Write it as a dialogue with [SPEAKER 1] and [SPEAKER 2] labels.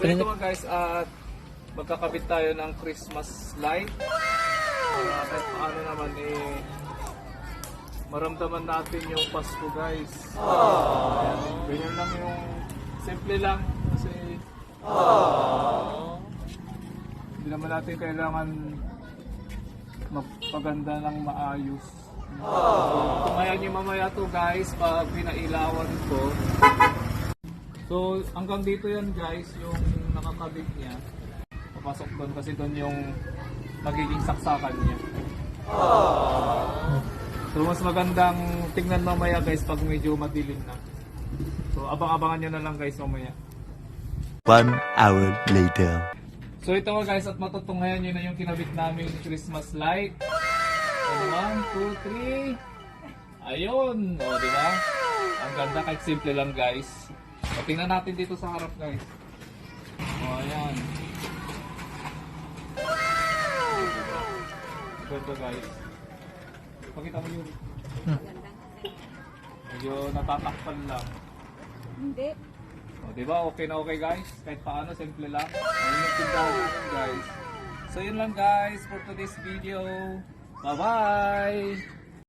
[SPEAKER 1] So ito mga guys, at magkakabit tayo ng Christmas light. Uh, kahit paano naman eh, maramdaman natin yung Pasko guys. Ayan, ganyan lang yung simple lang kasi hindi naman natin kailangan magpaganda ng maayos. So, tumayan niyo mamaya to guys pag pinailawan ko. So, hanggang dito yan guys, yung nakakabit niya. Papasok doon kasi doon yung magiging saksakan niya. So, mas magandang tingnan mamaya guys pag medyo madilim na. So, abang-abangan nyo na lang guys mamaya.
[SPEAKER 2] One hour later.
[SPEAKER 1] So, ito nga guys, at matutunghayan nyo na yung kinabit namin Christmas light. And one, two, three. Ayun! O, di ba? Ang ganda kahit simple lang guys. O, tingnan natin dito sa harap guys. O, ayan. Ganda guys. Pakita mo yun. Medyo natatakpan lang.
[SPEAKER 3] Hindi.
[SPEAKER 1] O, di ba? Okay na okay guys. Kahit paano, simple lang. Ayun yung tindahan guys. So yun lang guys for today's video. Bye-bye!